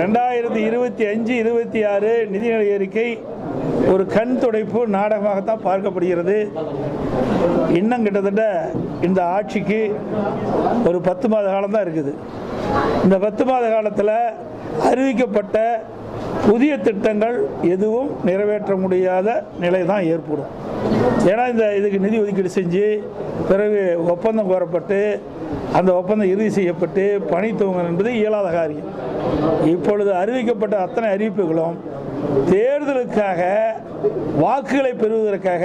ரெண்டாயிரத்தி இருபத்தி அஞ்சு இருபத்தி ஆறு நிதிநிலை அறிக்கை ஒரு கண் துடைப்பு நாடகமாகத்தான் பார்க்கப்படுகிறது. இன்னும் கிட்டத்தட்ட இந்த ஆட்சிக்கு ஒரு பத்து மாத காலம் தான் இருக்குது. இந்த பத்து மாத காலத்தில் அறிவிக்கப்பட்ட புதிய திட்டங்கள் எதுவும் நிறைவேற்ற முடியாத நிலை தான் ஏற்படும். ஏன்னா இந்த இதுக்கு நிதி ஒதுக்கீடு செஞ்சு பிறகு ஒப்பந்தம் கோரப்பட்டு அந்த ஒப்பந்தம் இறுதி செய்யப்பட்டு பணி துவங்கல் என்பது இயலாத காரியம். இப்பொழுது அறிவிக்கப்பட்ட அத்தனை அறிவிப்புகளும் தேர்தலுக்காக வாக்குகளை பெறுவதற்காக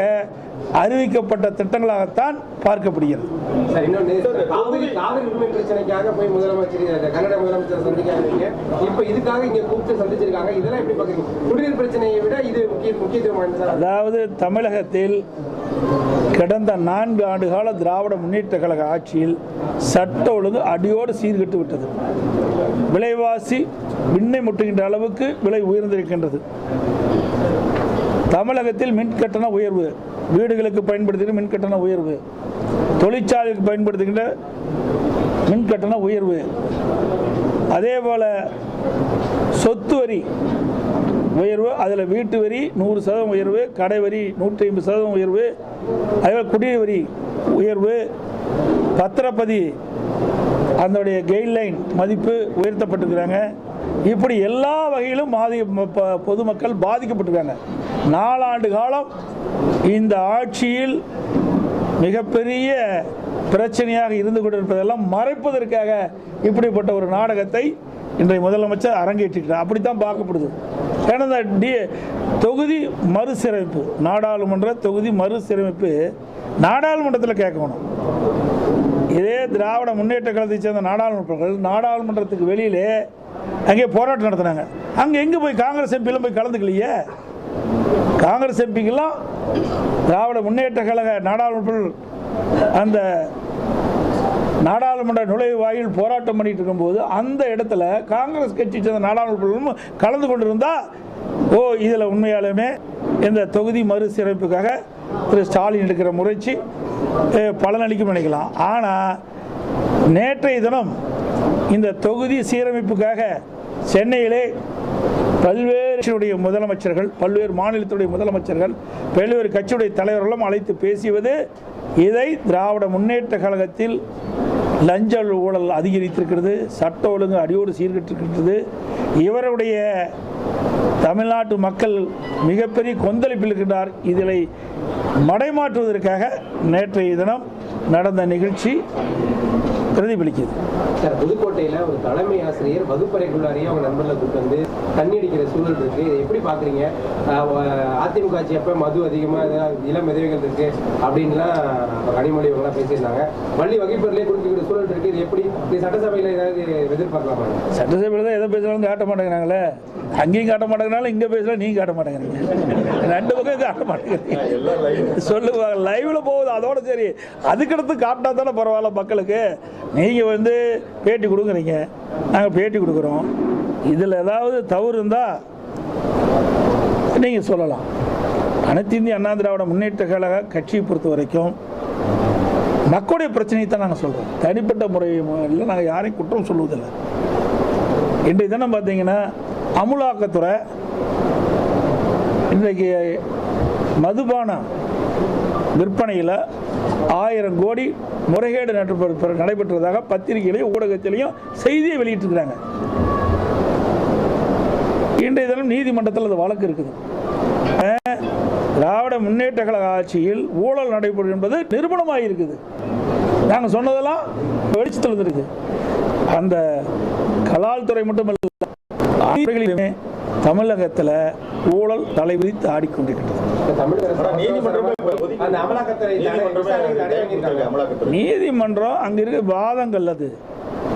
அறிவிக்கப்பட்ட திட்டங்களாகத்தான் பார்க்கப்படுகிறது. சார் இன்னொன்னு காவிரி காவிரி உரிமை பிரச்சனைக்காக போய் முதலமைச்சர் இந்த கன்னட முதலமைச்சர் சந்திக்காங்க இப்ப இதுக்காக இங்க கூப்பிட்டு சந்திச்சிருக்காங்க. இதெல்லாம் எப்படி பாக்குறீங்க குடிநீர் பிரச்சனையை விட இது முக்கிய முக்கியத்துவம் வாய்ந்ததா? சார் அதாவது தமிழகத்தில் கடந்த நான்கு ஆண்டுகால திராவிட முன்னேற்ற கழக ஆட்சியில் சட்ட ஒழுங்கு அடியோடு சீர்கெட்டு விட்டது. விலைவாசி விண்ணை முட்டுகின்ற அளவுக்கு விலை உயர்ந்திருக்கின்றது. தமிழகத்தில் மின் கட்டண உயர்வு வீடுகளுக்கு பயன்படுத்துகிற மின் கட்டண உயர்வு தொழிற்சாலைக்கு பயன்படுத்துகின்ற மின் கட்டண உயர்வு அதே போல சொத்து வரி உயர்வு அதில் வீட்டு வரி நூறு சதவீதம் உயர்வு கடை வரி நூற்றி ஐம்பது சதவீதம் உயர்வு அதே குடிநீர் வரி உயர்வு பத்திரப்பதி அதனுடைய கைட்லைன் மதிப்பு உயர்த்தப்பட்டிருக்கிறாங்க. இப்படி எல்லா வகையிலும் பாதி பொதுமக்கள் பாதிக்கப்பட்டிருக்காங்க. நாலாண்டு காலம் இந்த ஆட்சியில் மிகப்பெரிய பிரச்சனையாக இருந்து கொண்டிருப்பதெல்லாம் மறைப்பதற்காக இப்படிப்பட்ட ஒரு நாடகத்தை இன்றைய முதலமைச்சர் அரங்கேற்றிருக்கிறார். அப்படித்தான் பார்க்கப்படுது. ஏன்னா இந்த டி தொகுதி மறுசீரமைப்பு நாடாளுமன்ற தொகுதி மறுசீரமைப்பு நாடாளுமன்றத்தில் கேட்கணும். இதே திராவிட முன்னேற்ற கழகத்தை சேர்ந்த நாடாளுமன்றங்கள் நாடாளுமன்றத்துக்கு வெளியிலே அங்கே போராட்டம் நடத்தினாங்க. அங்கே எங்கே போய் காங்கிரஸ் எம்பிலாம் போய் கலந்துக்கலையே? காங்கிரஸ் எம்பிக்கெல்லாம் திராவிட முன்னேற்ற கழக நாடாளுமன்ற அந்த நாடாளுமன்ற நுழைவாயில் போராட்டம் பண்ணிட்டு இருக்கும்போது அந்த இடத்துல காங்கிரஸ் கட்சி சேர்ந்த நாடாளுமன்ற கலந்து கொண்டிருந்தா ஓ இதில் உண்மையாலுமே இந்த தொகுதி மறுசீரமைப்புக்காக திரு ஸ்டாலின் எடுக்கிற முயற்சி பலனளிக்கும் நினைக்கலாம். ஆனால் நேற்றைய தினம் இந்த தொகுதி சீரமைப்புக்காக சென்னையிலே பல்வேறு பல்வேறு முதலமைச்சர்கள் பல்வேறு மாநிலத்துடைய முதலமைச்சர்கள் பல்வேறு கட்சியுடைய தலைவர்களும் அழைத்து பேசியது இதை திராவிட முன்னேற்ற கழகத்தில் லஞ்ச ஊழல் அதிகரித்திருக்கிறது சட்ட ஒழுங்கு அடியோடு சீர்கட்டிருக்கிறது. இவருடைய தமிழ்நாட்டு மக்கள் மிகப்பெரிய கொந்தளிப்பில் இருக்கின்றார். இதிலை மடைமாற்றுவதற்காக நேற்றைய தினம் நடந்த நிகழ்ச்சி பிரதிபலிக்குது சார் புதுக்கோட்டையில ஒரு தலைமை ஆசிரியர் வகுப்பறைக்குள்ளாரையே அவங்க நண்பர்களை கூப்பிட்டு வந்து தண்ணி அடிக்கிற சூழல் இருக்கு. இதை எப்படி வ- அதிமுக ஆட்சி அப்ப மது அதிகமா ஏதாவது இளம் விதவைகள் இருக்கு அப்படின்லாம் கனிமொழி இவங்க பேசியிருந்தாங்க. பள்ளி வகுப்பறையிலே குடிக்கிற சூழல் இருக்கு. இது எப்படி? சட்டசபையில ஏதாவது எதிர்பார்க்கலாமா? சட்டசபையில் தான் எதை பேசுனாலும் காட்ட மாட்டேங்கிறாங்களே. அங்கேயும் காட்ட மாட்டேங்கிறாலும் இங்கே பேசலாம் நீங்கள் காட்ட மாட்டேங்கிறீங்க. ரெண்டு பக்கம் காட்ட மாட்டேங்கிறீங்க. சொல்லுவாங்க லைவில் போகுது அதோட சரி. அதுக்கடுத்து காட்டினா தானே பரவாயில்ல மக்களுக்கு. நீங்கள் வந்து பேட்டி கொடுக்குறீங்க நாங்கள் பேட்டி கொடுக்குறோம். இதில் ஏதாவது தவறு இருந்தால் நீங்கள் சொல்லலாம். அனைத்து இந்திய அண்ணா திராவிட முன்னேற்ற கழக கட்சியை பொறுத்த வரைக்கும் மக்களுடைய பிரச்சனையை தான் நாங்கள் சொல்கிறோம் தனிப்பட்ட முறையில் நாங்கள் யாரையும் குற்றம் சொல்லுவதில்லை இன்றைய தினம் பார்த்தீங்கன்னா அமுலாக்கத்துறை இன்றைக்கு மதுபான விற்பனையில் ஆயிரம் கோடி முறைகேடு நடைபெற்ற- நடைபெற்றதாக பத்திரிகையிலையும் ஊடகத்திலையும் செய்தியை வெளியிட்டிருக்கிறாங்க. இன்றைய தினம் நீதிமன்றத்தில் அது வழக்கு இருக்குது. திராவிட முன்னேற்ற கழக ஆட்சியில் ஊழல் நடைபெறும் என்பது நிரூபணமாக இருக்குது. நாங்கள் சொன்னதெல்லாம் வெளிச்சத்தில் இருந்திருக்கு அந்த கலால் துறை மட்டுமல்ல துறைகளிலுமே தமிழகத்தில் ஊழல் தலைவிரித்து அரசு நீதிமன்றமே அங்கே இருக்க வாதங்கள் அது.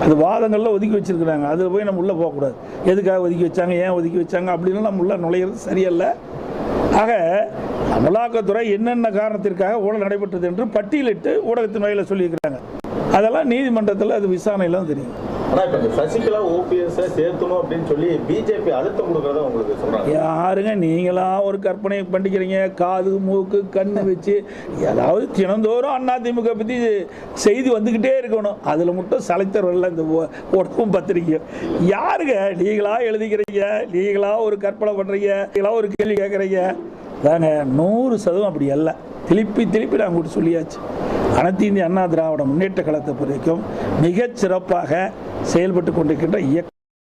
அது வாதங்கள்ல ஒதுக்கி வச்சிருக்கிறாங்க. அதில் போய் நம்ம உள்ளே போகக்கூடாது. எதுக்காக ஒதுக்கி வச்சாங்க ஏன் ஒதுக்கி வச்சாங்க அப்படின்னு நம்ம உள்ள நுழையிறது சரியல்ல. ஆக அமலாக்கத்துறை என்னென்ன காரணத்திற்காக ஊழல் நடைபெற்றது என்று பட்டியலிட்டு ஊடகத்தின் வகையில் சொல்லியிருக்கிறாங்க. அதெல்லாம் நீதிமன்றத்தில் அது விசாரணையில் தான் தெரியும். ஆனா இப்ப இந்த சசிகலா ஓபிஎஸ் சேர்த்தணும் அப்படின்னு சொல்லி பிஜேபி அழுத்தம் கொடுக்கறதா உங்களுக்கு சொல்றாங்க. யாருங்க நீங்களா ஒரு கற்பனை பண்ணிக்கிறீங்க? காது மூக்கு கண்ணு வச்சு ஏதாவது தினந்தோறும் அதிமுக பற்றி செய்தி வந்துக்கிட்டே இருக்கணும். அதில் மட்டும் சலைத்தரவில்லை இந்த உடம்பும் பத்திரிக்கையும் யாருங்க நீங்களா எழுதிக்கிறீங்க? நீங்களா ஒரு கற்பனை பண்ணுறீங்க நீங்களா ஒரு கேள்வி கேட்குறீங்க? தாங்க நூறு சதவீதம் அப்படி அல்ல. திருப்பி திருப்பி நான் கூட சொல்லியாச்சு. அனைத்து இந்திய அண்ணா திராவிட முன்னேற்ற கழகத்தை பொறுத்த வரைக்கும் மிகச் சிறப்பாக செயல்பட்டு கொண்டிருக்கின்ற இயக்க